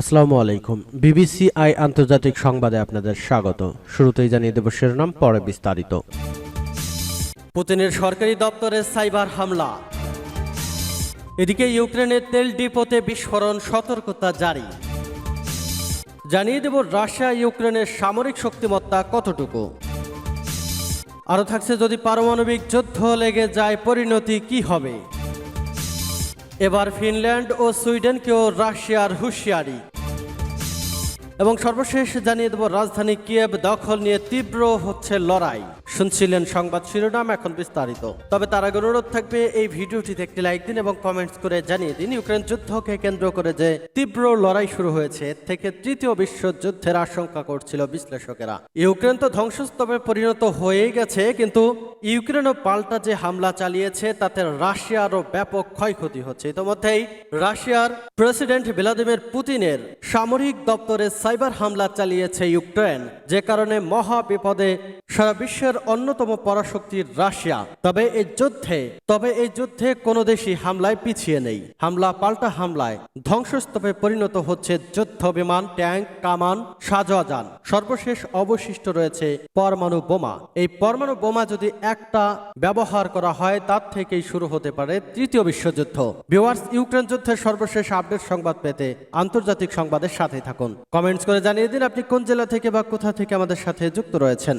আসসালামু আলাইকুম। BBC I আন্তর্জাতিক সংবাদে আপনাদের স্বাগত। শুরুতেই জানিয়ে দেব শিরোনাম, পরে বিস্তারিত। পুতিনের সরকারি দপ্তরে সাইবার হামলা। এদিকে ইউক্রেনের তেল ডিপোতে বিস্ফোরণ সতর্কতা জারি। জানিয়ে দেব রাশিয়া, ইউক্রেনের সামরিক শক্তিমত্তা কতটুকু। আরও থাকছে যদি পারমাণবিক যুদ্ধ লেগে যায় পরিণতি কি হবে। এবার ফিনল্যান্ড ও সুইডেনকেও রাশিয়ার হুঁশিয়ারি। এবং সর্বশেষ জানিয়ে দেব রাজধানী কিয়েব দখল নিয়ে তীব্র হচ্ছে লড়াই। শুনছিলেন সংবাদ শিরোনাম এখন বিস্তারিত। তবে তার আগে অনুরোধ থাকবে, এই ভিডিওটিতে একটি লাইক দিন এবং কমেন্টস করে জানিয়ে দিন। ইউক্রেন যুদ্ধকে কেন্দ্র করে যে তীব্র লড়াই শুরু হয়েছে থেকে তৃতীয় বিশ্বযুদ্ধের আশঙ্কা করছিল বিশ্লেষকেরা। ইউক্রেন তো ধ্বংসস্তূপে পরিণত হয়েই গেছে, কিন্তু ইউক্রেনও পাল্টা যে হামলা চালিয়েছে, তাতে রাশিয়ারও ব্যাপক ক্ষয়ক্ষতি হচ্ছে। ইতোমধ্যেই রাশিয়ার প্রেসিডেন্ট ভ্লাদিমির পুতিনের সামরিক দপ্তরে সাইবার হামলা চালিয়েছে ইউক্রেন, যে কারণে মহা বিপদে সারা বিশ্বের অন্যতম পরাশক্তির রাশিয়া। তবে এই যুদ্ধে, তবে এই যুদ্ধে কোনো দেশই হামলায় পিছিয়ে নেই। হামলা পাল্টা হামলায় ধ্বংসস্তূপে পরিণত হচ্ছে যুদ্ধ বিমান, ট্যাঙ্ক, কামান সাজোয়াজান সর্বশেষ অবশিষ্ট রয়েছে পরমাণু বোমা। এই পরমাণু বোমা যদি একটা ব্যবহার করা হয়, তার থেকেই শুরু হতে পারে তৃতীয় বিশ্বযুদ্ধ। ভিউয়ার্স, ইউক্রেন যুদ্ধের সর্বশেষ আপডেট সংবাদ পেতে আন্তর্জাতিক সংবাদের সাথে থাকুন। কমেন্টস করে জানিয়ে দিন আপনি কোন জেলা থেকে বা কোথা থেকে আমাদের সাথে যুক্ত রয়েছেন।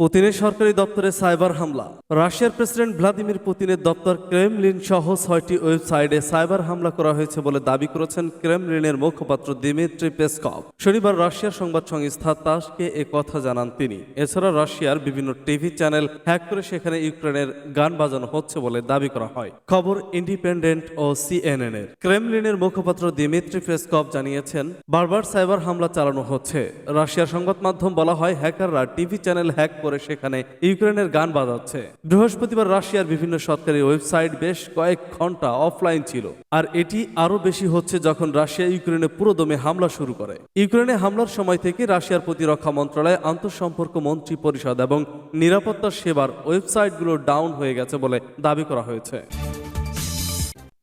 পুতিনের সরকারি দপ্তরে সাইবার হামলা। রাশিয়ার প্রেসিডেন্ট ভ্লাদিমির পুতিনের দপ্তর ক্রেমলিন সহ ছয়টি ওয়েবসাইটে সাইবার হামলা করা হয়েছে বলে দাবি করেছেন ক্রেমলিনের মুখপাত্র দিমিত্রি পেসকভ। শনিবার রাশিয়ার সংবাদ সংস্থা তাসকে এ কথা জানান তিনি। এছাড়া রাশিয়ার বিভিন্ন টিভি চ্যানেল হ্যাক করে সেখানে ইউক্রেনের গান বাজানো হচ্ছে বলে দাবি করা হয়। খবর ইন্ডিপেন্ডেন্ট ও সিএনএন এর। ক্রেমলিনের মুখপাত্র দিমিত্রি পেসকভ জানিয়েছেন, বারবার সাইবার হামলা চালানো হচ্ছে। রাশিয়ার সংবাদ মাধ্যম বলা হয়, হ্যাকাররা টিভি চ্যানেল হ্যাক করে সেখানে ইউক্রেনের গান বাজাচ্ছে। বৃহস্পতিবার রাশিয়ার বিভিন্ন সরকারি ওয়েবসাইট বেশ কয়েক ঘণ্টা অফলাইন ছিল। আর এটি আরও বেশি হচ্ছে যখন রাশিয়া ইউক্রেনে পুরোদমে হামলা শুরু করে। ইউক্রেনে হামলার সময় থেকে রাশিয়ার প্রতিরক্ষা মন্ত্রণালয়, আন্তঃসম্পর্ক মন্ত্রী পরিষদ এবং নিরাপত্তা সেবার ওয়েবসাইটগুলো ডাউন হয়ে গেছে বলে দাবি করা হয়েছে।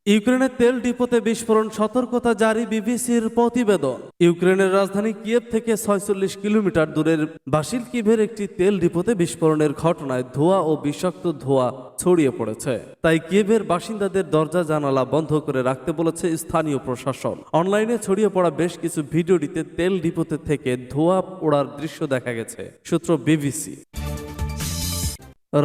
ইউক্রেনের তেল ডিপোতে বিস্ফোরণ, সতর্কতা জারি, বিবিসির প্রতিবেদন। ইউক্রেনের রাজধানী কিয়েভ থেকে ছয়চল্লিশ কিলোমিটার দূরের বাসিল কিভের একটি তেল ডিপোতে বিস্ফোরণের ঘটনায় ধোঁয়া ও বিষাক্ত ধোঁয়া ছড়িয়ে পড়েছে। তাই কিয়েভের বাসিন্দাদের দরজা জানালা বন্ধ করে রাখতে বলেছে স্থানীয় প্রশাসন। অনলাইনে ছড়িয়ে পড়া বেশ কিছু ভিডিওটিতে তেল ডিপোতে থেকে ধোঁয়া ওড়ার দৃশ্য দেখা গেছে, সূত্র বিবিসি।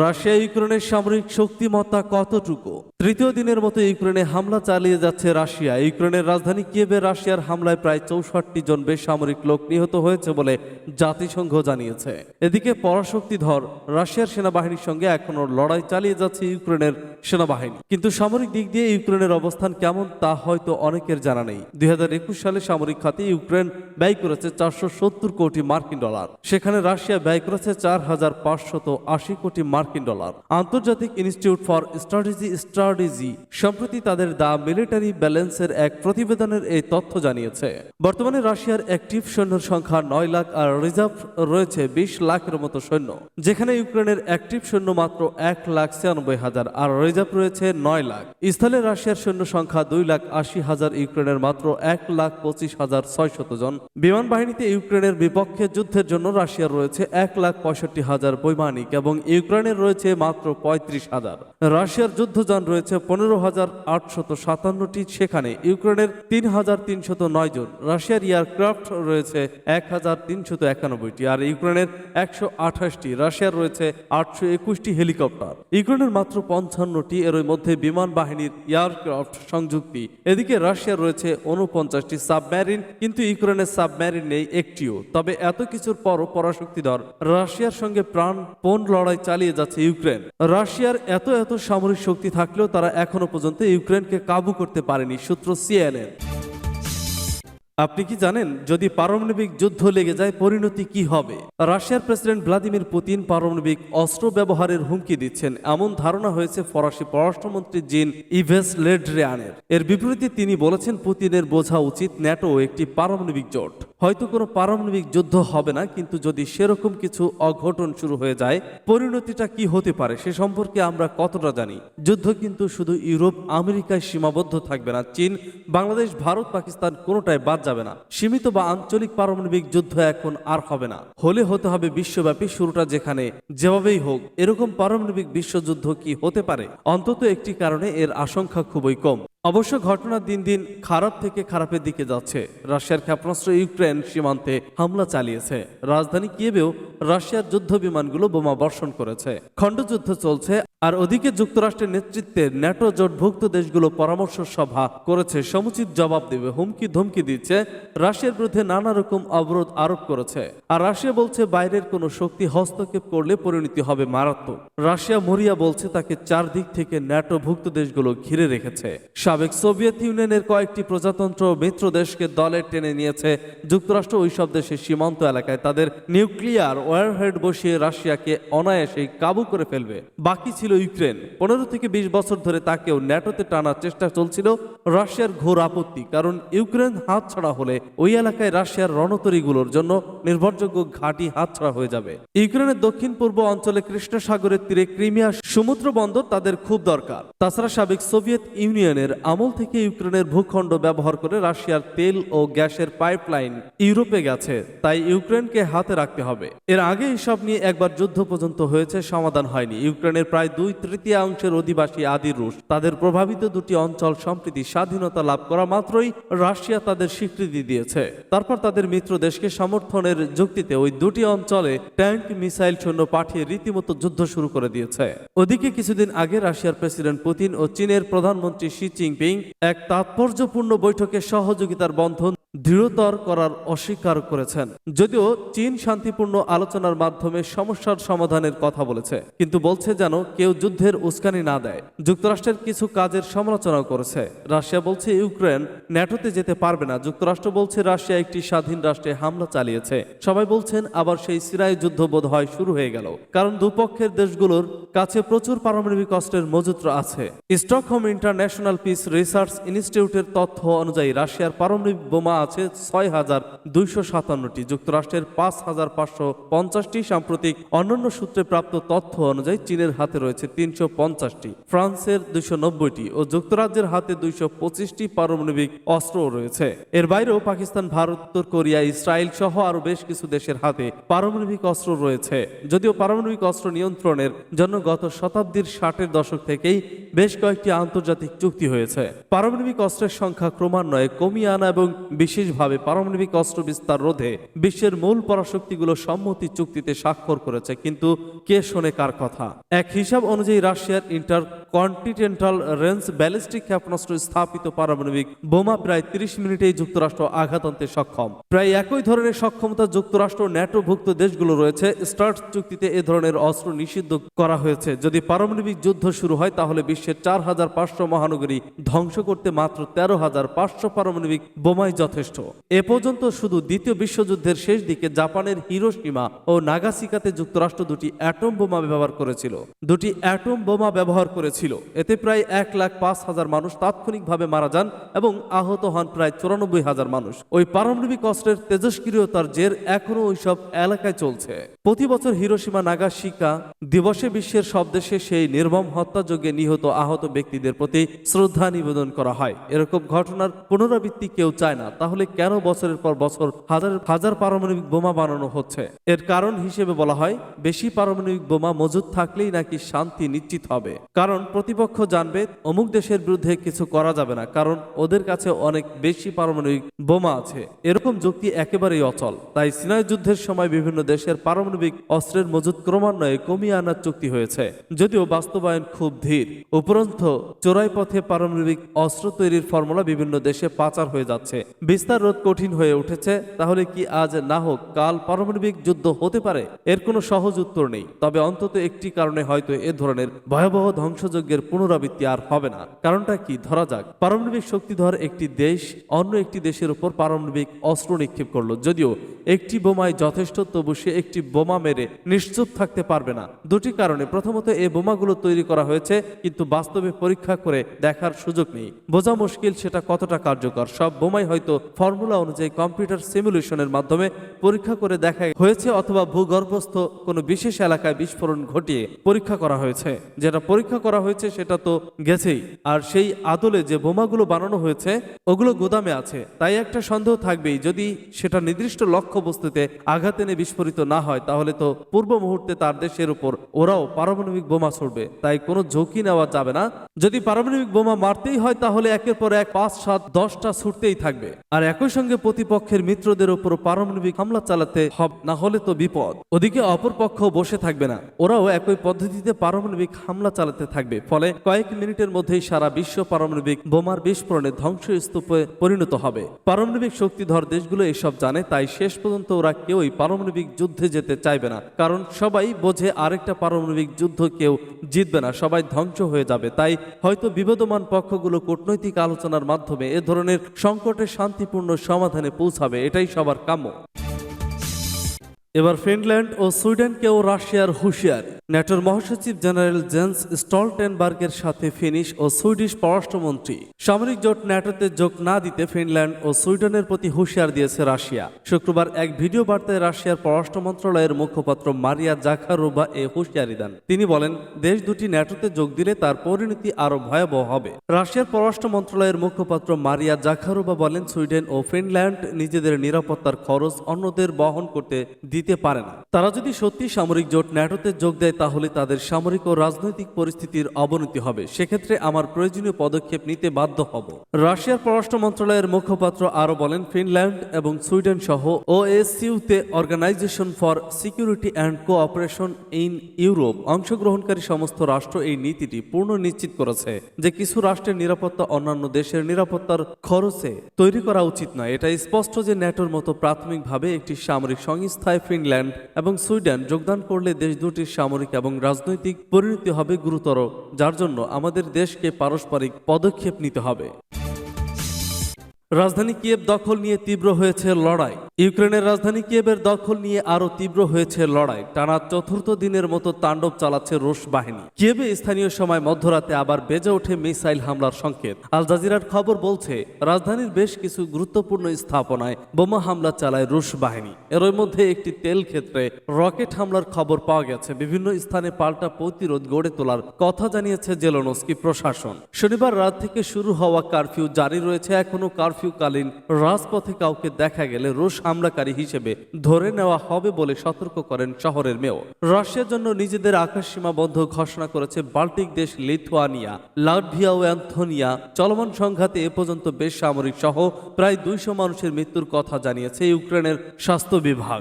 রাশিয়া ইউক্রেনের সামরিক শক্তিমত্তা কতটুকু? তৃতীয় দিনের মতো ইউক্রেনে হামলা চালিয়ে যাচ্ছে রাশিয়া। ইউক্রেনের রাজধানী কিয়েভে রাশিয়ার হামলায় প্রায় চৌষট্টি জন বেসামরিক লোক নিহত হয়েছে বলে জাতিসংঘ জানিয়েছে। এদিকে পরাশক্তিধর রাশিয়ার সেনাবাহিনীর সঙ্গে এখনও লড়াই চালিয়ে যাচ্ছে ইউক্রেনের সেনাবাহিনী। কিন্তু সামরিক দিক দিয়ে ইউক্রেনের অবস্থান কেমন তা হয়তো অনেকের জানা নেই। দুই হাজার একুশ সালে সামরিক খাতে ইউক্রেন ব্যয় করেছে চারশো সত্তর কোটি মার্কিন ডলার। সেখানে রাশিয়া ব্যয় করেছে চার হাজার পাঁচশত আশি কোটি মার্কিন ডলার। আন্তর্জাতিক ইনস্টিটিউট ফর স্ট্র্যাটেজি স্ট্র্যাটেজি সম্প্রতি তাদের দা মিলিটারি ব্যালেন্সের এক প্রতিবেদনের এই তথ্য জানিয়েছে। বর্তমানে রাশিয়ার অ্যাক্টিভ সৈন্যের সংখ্যা নয় লাখ আর রিজার্ভ রয়েছে বিশ লাখের মতো সৈন্য। যেখানে ইউক্রেনের অ্যাক্টিভ সৈন্য মাত্র এক লাখ ছিয়ানব্বই হাজার আর রিজার্ভ রয়েছে নয় লাখ। স্থলে রাশিয়ার সৈন্য সংখ্যা দুই লাখ আশি হাজার, ইউক্রেনের মাত্র এক লাখ পঁচিশ হাজার ছয়শত জন। বিমান বাহিনীতে ইউক্রেনের বিপক্ষে যুদ্ধের জন্য রাশিয়ার রয়েছে এক লাখ পঁয়ষট্টি হাজার বৈমানিক এবং ইউক্রেনের রয়েছে মাত্র পঁয়ত্রিশ হাজার। রাশিয়ার যুদ্ধযান রয়েছে পনেরো হাজার আটশত সাতান্নটি, সেখানে ইউক্রেনের তিন হাজার তিনশত নয় জন, রাশিয়ার এয়ারক্রাফট রয়েছে এক হাজার তিনশত একানব্বইটি আর ইউক্রেনের একশো আঠাশটি, রাশিয়ার রয়েছে আটশো একুশটি হেলিকপ্টার। ইউক্রেনের মাত্র পঞ্চান্নটি এর মধ্যে বিমান বাহিনীর এয়ারক্রাফট সংযুক্তি। এদিকে রাশিয়ার রয়েছে উনপঞ্চাশটি সাবমেরিন কিন্তু ইউক্রেনের সাবমেরিন নেই একটিও। তবে এত কিছুর পরও পরাশক্তিধর রাশিয়ার সঙ্গে প্রাণ প্রাণপণ লড়াই চালিয়ে যাচ্ছে ইউক্রেন। রাশিয়ার এত এত সামরিক শক্তি থাকলেও তারা এখনও পর্যন্ত ইউক্রেনকে কাবু করতে পারেনি সূত্র সিএনএন আপনি কি জানেন, যদি পারমাণবিক যুদ্ধ লেগে যায়, পরিণতি কি হবে? রাশিয়ার প্রেসিডেন্ট ভ্লাদিমির পুতিন পারমাণবিক অস্ত্র ব্যবহারের হুমকি দিচ্ছেন। এমন ধারণা হয়েছে ফরাসি পররাষ্ট্রমন্ত্রী জিন ইভেস লেড্রিয়ানের। এর বিপরীতে তিনি বলেছেন, পুতিনের বোঝা উচিত ন্যাটো একটি পারমাণবিক জোট। হয়তো কোনো পারমাণবিক যুদ্ধ হবে না, কিন্তু যদি সেরকম কিছু অঘটন শুরু হয়ে যায়, পরিণতিটা কি হতে পারে সে সম্পর্কে আমরা কতটা জানি। যুদ্ধ কিন্তু শুধু ইউরোপ, আমেরিকায় সীমাবদ্ধ থাকবে না, চীন, বাংলাদেশ, ভারত, পাকিস্তান কোনোটাই বাদ যাবে না। সীমিত বা আঞ্চলিক পারমাণবিক যুদ্ধ এখন আর হবে না। হলে হতে হবে বিশ্বব্যাপী শুরুটা যেখানে, যেভাবেই হোক, এরকম পারমাণবিক বিশ্বযুদ্ধ কি হতে পারে? অন্তত একটি কারণে এর আশঙ্কা খুবই কম। অবশ্য ঘটনা দিন দিন খারাপ থেকে খারাপের দিকে যাচ্ছে। রাশিয়ার ক্ষেপণাস্ত্র ইউক্রেন সীমান্তে হামলা চালিয়েছে। রাজধানী কিয়েবেও রাশিয়ার যুদ্ধ বিমানগুলো বোমা বর্ষণ করেছে। খণ্ডযুদ্ধ চলছে, আর ওদিকে যুক্তরাষ্ট্রের নেতৃত্বে ন্যাটো জোটভুক্ত দেশগুলো পরামর্শ সভা করেছে। সমুচিত জবাব দেবে, হুমকি ধমকি দিচ্ছে, রাশিয়ার বিরুদ্ধে নানা রকম অবরোধ আরোপ করেছে। আর রাশিয়া বলছে, বাইরের কোনো শক্তি হস্তক্ষেপ করলে পরিণতি হবে মারাত্মক। রাশিয়া মরিয়া বলছে, তাকে চারদিক থেকে ন্যাটো ভুক্ত দেশগুলো ঘিরে রেখেছে। সাবেক সোভিয়েত ইউনিয়নের কয়েকটি প্রজাতন্ত্র মিত্র দেশকে দলে টেনে নিয়েছে। যুক্তরাষ্ট্র ওইসব দেশের সীমান্ত এলাকায় তাদের নিউক্লিয়ার ওয়ারহেড বসিয়ে রাশিয়াকে অনায়াসেই কাবু করে ফেলবে। বাকি ছিল ইউক্রেন। পনেরো থেকে বিশ বছর ধরে তাকেও ন্যাটোতে টানার চেষ্টা চলছিল রাশিয়ার ঘোর আপত্তি, কারণ ইউক্রেন হাতছাড়া হলে ওই এলাকায় রাশিয়ার রণতরীগুলোর জন্য নির্ভরযোগ্য ঘাঁটি হাতছাড়া হয়ে যাবে। ইউক্রেনের দক্ষিণ পূর্ব অঞ্চলে কৃষ্ণ সাগরের তীরে ক্রিমিয়া সমুদ্র বন্দর তাদের খুব দরকার। তাছাড়া সাবেক সোভিয়েত ইউনিয়নের আমল থেকে ইউক্রেনের ভূখণ্ড ব্যবহার করে রাশিয়ার তেল ও গ্যাসের পাইপলাইন ইউরোপে গেছে, তাই ইউক্রেনকে হাতে রাখতে হবে। এর আগে এসব নিয়ে একবার যুদ্ধ পর্যন্ত হয়েছে, সমাধান হয়নি। ইউক্রেনের প্রায় দুই তৃতীয়াংশের অধিবাসী আদি রুশ, তাদের প্রভাবিত দুটি অঞ্চল সম্প্রতি স্বাধীনতা লাভ করা মাত্রই রাশিয়া তাদের স্বীকৃতি দিয়েছে। তারপর তাদের মিত্র দেশকে সমর্থনের যুক্তিতে ওই দুটি অঞ্চলে ট্যাঙ্ক, মিসাইল সৈন্য পাঠিয়ে রীতিমতো যুদ্ধ শুরু করে দিয়েছে। ওদিকে কিছুদিন আগে রাশিয়ার প্রেসিডেন্ট পুতিন ও চীনের প্রধানমন্ত্রী শি জিনপিং এক তাৎপর্যপূর্ণ বৈঠকে সহযোগিতার বন্ধন দৃঢ়তর করার অস্বীকার করেছেন। যদিও চীন শান্তিপূর্ণ আলোচনার মাধ্যমে সমস্যার সমাধানের কথা বলেছে, কিন্তু বলছে যেন কেউ যুদ্ধের উস্কানি না দেয়। যুক্তরাষ্ট্রের কিছু কাজের সমালোচনাও করেছে। রাশিয়া বলছে ইউক্রেন ন্যাটোতে যেতে পারবে না। যুক্তরাষ্ট্র বলছে রাশিয়া একটি স্বাধীন রাষ্ট্রে হামলা চালিয়েছে। সবাই বলছেন আবার সেই সিরাই যুদ্ধ বোধ হয় শুরু হয়ে গেল। কারণ দুপক্ষের দেশগুলোর কাছে প্রচুর পারমাণবিক অস্ত্রের মজুত্র আছে। স্টকহোম ইন্টারন্যাশনাল পিস রিসার্চ ইনস্টিটিউটের তথ্য অনুযায়ী, রাশিয়ার পারমাণবিক বোমা আছে ছয় হাজার দুইশো সাতান্নটি। যুক্তরাষ্ট্রের পাঁচ হাজার পাঁচশো পঞ্চাশটি। সাম্প্রতিক অন্যান্য সূত্রে প্রাপ্ত তথ্য অনুযায়ী, চীনের হাতে রয়েছে তিনশো পঞ্চাশটি। ফ্রান্সের দুইশো নব্বইটি ও যুক্তরাজ্যের হাতে দুইশো পঁচিশটি পারমাণবিক অস্ত্রও রয়েছে। এর বাইরেও পাকিস্তান, ভারত, উত্তর কোরিয়া, ইসরায়েল সহ আরও বেশ কিছু দেশের হাতে পারমাণবিক অস্ত্র রয়েছে। যদিও পারমাণবিক অস্ত্র নিয়ন্ত্রণের জন্য গত শতাব্দীর ষাটের দশক থেকেই বেশ কয়েকটি আন্তর্জাতিক চুক্তি হয়েছে। পারমাণবিক অস্ত্রের সংখ্যা ক্রমান্বয়ে কমিয়ে আনা এবং বিশেষভাবে পারমাণবিক অস্ত্র বিস্তার রোধে বিশ্বের মূল পরাশক্তিগুলো সম্মতি চুক্তিতে স্বাক্ষর করেছে। কিন্তু কে শোনে কার কথা? এক হিসাব অনুযায়ী রাশিয়ার ইন্টার কন্টিনেন্টাল রেঞ্জ ব্যালিস্টিক ক্ষেপণাস্ত্র স্থাপিত পারমাণবিক বোমা প্রায় তিরিশ মিনিটেই যুক্তরাষ্ট্র আঘাত আনতে সক্ষম। প্রায় একই ধরনের সক্ষমতা যুক্তরাষ্ট্র ন্যাটোভুক্ত দেশগুলো রয়েছে। স্টার্ট চুক্তিতে এ ধরনের অস্ত্র নিষিদ্ধ করা হয়েছে। যদি পারমাণবিক যুদ্ধ শুরু হয়, তাহলে বিশ্বের চার হাজার পাঁচশো মহানগরী ধ্বংস করতে মাত্র তেরো হাজার পাঁচশো পারমাণবিক বোমাই যথেষ্ট। এ পর্যন্ত শুধু দ্বিতীয় বিশ্বযুদ্ধের শেষ দিকে জাপানের হিরোসীমা ও নাগাসিকাতে যুক্তরাষ্ট্র দুটি অ্যাটম বোমা ব্যবহার করেছিল। দুটি অ্যাটম বোমা ব্যবহার করেছিল। এতে প্রায় এক লাখ পাঁচ হাজার মানুষ তাৎক্ষণিকভাবে মারা যান এবং আহত হন প্রায় চুরানব্বই হাজার মানুষ। ওই পারমাণবিক অস্ত্রের তেজস্ক্রিয়তার জের এখনও ওইসব এলাকায় চলছে। প্রতি বছর হিরোসীমা নাগাসিকা দিবসে বিশ্বের সব দেশে সেই নির্মম হত্যাযজ্ঞে নিহত আহত ব্যক্তিদের প্রতি শ্রদ্ধা নিবেদন করা হয়। এরকম ঘটনার পুনরাবৃত্তি কেউ চায় না। তাহলে কেন বছরের পর বছর হাজার হাজার পারমাণবিক বোমা বানানো হচ্ছে? এর কারণ হিসেবে বলা হয়, বেশি পারমাণবিক বোমা মজুদ থাকলেই নাকি শান্তি নিশ্চিত হবে। কারণ প্রতিপক্ষ জানবে, অমুক দেশের বিরুদ্ধে কিছু করা যাবে না, কারণ ওদের কাছে অনেক বেশি পারমাণবিক বোমা আছে। এরকম যুক্তি একেবারেই অচল। তাই সিনাই যুদ্ধের সময় বিভিন্ন দেশের পারমাণবিক অস্ত্রের মজুদ ক্রমান্বয়ে কমিয়ে আনার চুক্তি হয়েছে। যদিও বাস্তবায়ন খুব ধীর। উপ উপরন্তু চোরাই পথে পারমাণবিক অস্ত্র তৈরির ফর্মুলা বিভিন্ন দেশে পাচার হয়ে যাচ্ছে। বিস্তার রোধ কঠিন হয়ে উঠেছে, তাহলে কি আজ না হোক কাল পারমাণবিক যুদ্ধ হতে পারে? এর কোনো সহজ উত্তর নেই, তবে অন্তত একটি কারণে হয়তো এ ধরনের ভয়াবহ ধ্বংসযজ্ঞের পুনরাবৃত্তি আর হবে না। কারণটা কি? ধরা যাক, পারমাণবিক শক্তিধর একটি দেশ অন্য একটি দেশের উপর পারমাণবিক অস্ত্র নিক্ষেপ করল, যদিও একটি বোমায় যথেষ্ট, তবু সে একটি বোমা মেরে নিশ্চুপ থাকতে পারবে না। দুটি কারণে, প্রথমত এই বোমাগুলো তৈরি করা হয়েছে, কিন্তু বাস্তবে পরীক্ষা করে দেখার সুযোগ নেই। বোঝা মুশকিল সেটা কতটা কার্যকর। সব বোমাই হয়তো ফর্মুলা অনুযায়ী কম্পিউটার সিমুলেশনের মাধ্যমে পরীক্ষা করে দেখা হয়েছে অথবা ভূগর্ভস্থ কোনো বিশেষ এলাকায় বিস্ফোরণ ঘটিয়ে পরীক্ষা করা হয়েছে। যেটা পরীক্ষা করা হয়েছে সেটা তো গেছেই। আর সেই আদলে যে বোমাগুলো বানানো হয়েছে, ওগুলো গোদামে আছে। তাই একটা সন্দেহ থাকবেই, যদি সেটা নির্দিষ্ট লক্ষ্য বস্তুতে আঘাত এনে বিস্ফোরিত না হয়, তাহলে তো পূর্ব মুহূর্তে তার দেশের উপর ওরাও পারমাণবিক বোমা ছড়বে। তাই কোনো ঝুঁকি নেওয়া যাবে না। যদি পারমাণবিক বোমা মারতেই হয় তাহলে একের পর এক পাঁচ, সাত, দশটা ছুটতেই থাকবে। আর একই সঙ্গে প্রতিপক্ষের মিত্রদের উপর পারমাণবিক হামলা চালাতে হবে, না হলে তো বিপদ। ওদিকে অপর পক্ষ বসে থাকবে না। ওরাও একই পদ্ধতিতে পারমাণবিক হামলা চালাতে থাকবে, ফলে কয়েক মিনিটের মধ্যেই সারা বিশ্ব পারমাণবিক বোমার বিস্ফোরণে ধ্বংসস্তূপে পরিণত হবে। পারমাণবিক শক্তিধর দেশগুলো এসব জানে, তাই শেষ পর্যন্ত ওরা কেউই পারমাণবিক যুদ্ধে যেতে চাইবে না। কারণ সবাই বোঝে আরেকটা পারমাণবিক যুদ্ধ কেউ জিতবে না, সবাই ধ্বংস হয়ে যাবে। তাই হয়তো বিবদমান পক্ষগুলো কূটনৈতিক আলোচনার মাধ্যমে এ ধরনের সংকটের শান্তিপূর্ণ সমাধানে পৌঁছাবে এটাই সবার কাম্য। এবার ফিনল্যান্ড ও সুইডেনকেও রাশিয়ার হুঁশিয়ার। ন্যাটোর মহাসচিব জেনারেল জেন্স স্টলটেনবার্গের সাথে ফিনিশ ও সুইডিশ পররাষ্ট্রমন্ত্রী। সামরিক জোট ন্যাটোতে যোগ না দিতে ফিনল্যান্ড ও সুইডেনের প্রতি হুঁশিয়ার দিয়েছে রাশিয়া। শুক্রবার এক ভিডিও বার্তায় রাশিয়ার পররাষ্ট্র মন্ত্রণালয়ের মুখপাত্র মারিয়া জাখারোবা এ হুঁশিয়ারি দেন। তিনি বলেন, দেশ দুটি ন্যাটোতে যোগ দিলে তার পরিণতি আরও ভয়াবহ হবে। রাশিয়ার পররাষ্ট্র মন্ত্রণালয়ের মুখপাত্র মারিয়া জাখারোবা বলেন, সুইডেন ও ফিনল্যান্ড নিজেদের নিরাপত্তার খরচ অন্যদের বহন করতে দিতে পারে না। তারা যদি সত্যি সামরিক জোট ন্যাটোতে যোগ দেয়, তাহলে তাদের সামরিক ও রাজনৈতিক পরিস্থিতির অবনতি হবে। সেক্ষেত্রে আমার প্রয়োজনীয় পদক্ষেপ নিতে বাধ্য হব। রাশিয়ার পররাষ্ট্র মন্ত্রণালয়ের মুখপাত্র আরও বলেন, ফিনল্যান্ড এবং সুইডেন সহ ওএসসিউতে organisation for security and cooperation in Europe অংশগ্রহণকারী সমস্ত রাষ্ট্র এই নীতিটি পূর্ণ নিশ্চিত করেছে যে কিছু রাষ্ট্রের নিরাপত্তা অন্যান্য দেশের নিরাপত্তার খরচে তৈরি করা উচিত নয়। এটা স্পষ্ট যে ন্যাটোর মতো প্রাথমিকভাবে একটি সামরিক সংস্থায় ফিনল্যান্ড এবং সুইডেন যোগদান করলে দেশ দুটির সামরিক এবং রাজনৈতিক পরিণতি হবে গুরুতর, যার জন্য আমাদের দেশকে পারস্পরিক পদক্ষেপ নিতে হবে। রাজধানী কিয়েভ দখল নিয়ে তীব্র হয়েছে লড়াই। ইউক্রেনের রাজধানী কিয়েভের দখল নিয়ে আরও তীব্র হয়েছে লড়াই। টানা চতুর্থ দিনের মতো তাণ্ডব চালাচ্ছে রুশ বাহিনী। কিয়েভে স্থানীয় সময় মধ্যরাতে আবার বেজে ওঠে মিসাইল হামলার সংকেত। আল জাজিরার খবর বলছে, রাজধানীর বেশ কিছু গুরুত্বপূর্ণ স্থাপনায় বোমা হামলা চালায় রুশ বাহিনী। এর মধ্যে একটি তেল ক্ষেত্রে রকেট হামলার খবর পাওয়া গেছে। বিভিন্ন স্থানে পাল্টা প্রতিরোধ গড়ে তোলার কথা জানিয়েছে জেলনস্কি প্রশাসন। শনিবার রাত থেকে শুরু হওয়া কারফিউ জারি রয়েছে। এখনও কারফিউকালীন রাজপথে কাউকে দেখা গেলে রুশ হামলাকারী হিসেবে ধরে নেওয়া হবে বলে সতর্ক করেন শহরের মেয়র। রাশিয়ার জন্য নিজেদের আকাশ সীমাবদ্ধ ঘোষণা করেছে বাল্টিক দেশ লিথুয়ানিয়া, লাটভিয়া ও অ্যান্থোনিয়া। চলমান সংঘাতে এ পর্যন্ত বেশ সামরিক সহ প্রায় দুইশো মানুষের মৃত্যুর কথা জানিয়েছে ইউক্রেনের স্বাস্থ্য বিভাগ।